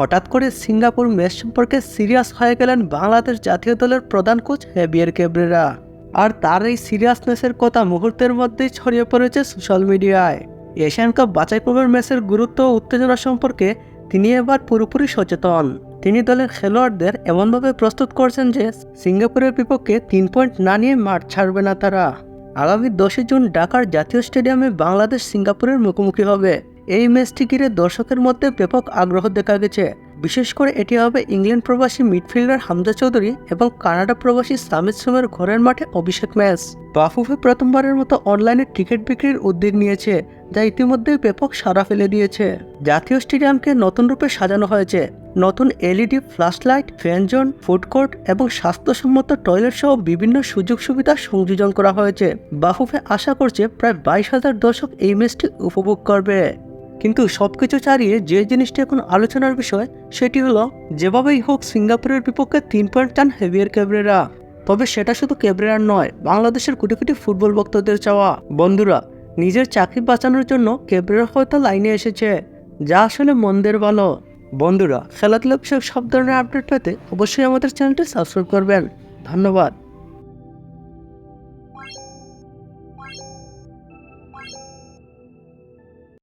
হঠাৎ করে Singapore match সম্পর্কে সিরিয়াস হয়ে গেলেন বাংলাদেশ জাতীয় দলের প্রধান কোচ হেবিয়ার কেবরেরা। আর তার এই সিরিয়াসনেসের কথা মুহূর্তের মধ্যেই ছড়িয়ে পড়েছে সোশ্যাল মিডিয়ায়। এশিয়ান কাপ বাছাই পর্বের ম্যাচের গুরুত্ব ও উত্তেজনা সম্পর্কে তিনি এবার পুরোপুরি সচেতন। তিনি দলের খেলোয়াড়দের এমনভাবে প্রস্তুত করছেন যে, সিঙ্গাপুরের বিপক্ষে তিন পয়েন্ট না নিয়ে মাঠ ছাড়বে না তারা। আগামী দশই জুন ঢাকার জাতীয় স্টেডিয়ামে বাংলাদেশ সিঙ্গাপুরের মুখোমুখি হবে। এই ম্যাচটি ঘিরে দর্শকের মধ্যে ব্যাপক আগ্রহ দেখা গেছে। বিশেষ করে এটি হবে ইংল্যান্ড প্রবাসী মিডফিল্ডার হামজা চৌধুরী এবং কানাডা প্রবাসী সামিত সোমের ঘরের মাঠে অভিষেক ম্যাচ। বাফুফে প্রথমবারের মতো অনলাইনে টিকিট বিক্রির উদ্যোগ নিয়েছে, যা ইতিমধ্যে ব্যাপক সাড়া ফেলে দিয়েছে। জাতীয় স্টেডিয়ামকে নতুন রূপে সাজানো হয়েছে। নতুন LED flash light fan zone, food court এবং স্বাস্থ্যসম্মত টয়লেট সহ বিভিন্ন সুযোগ সুবিধা সংযোজন করা হয়েছে। বাফুফে আশা করছে প্রায় বাইশ হাজার দর্শক এই ম্যাচটি উপভোগ করবে। কিন্তু সব কিছু ছাড়িয়ে যে জিনিসটি এখন আলোচনার বিষয়, সেটি হলো, যেভাবেই হোক সিঙ্গাপুরের বিপক্ষে তিন পয়েন্ট চান হেভিয়ার ক্যাবরেরা। তবে সেটা শুধু ক্যাবরেরার নয়, বাংলাদেশের কোটি কোটি ফুটবল ভক্তদের চাওয়া। বন্ধুরা, নিজের চাকরি বাঁচানোর জন্য ক্যাবরেরা হয়তো লাইনে এসেছে, যা আসলে মন্দের ভালো বন্ধুরা খেলাধুলা বিষয়ক সব ধরনের আপডেট পেতে অবশ্যই আমাদের চ্যানেলটি সাবস্ক্রাইব করবেন। ধন্যবাদ।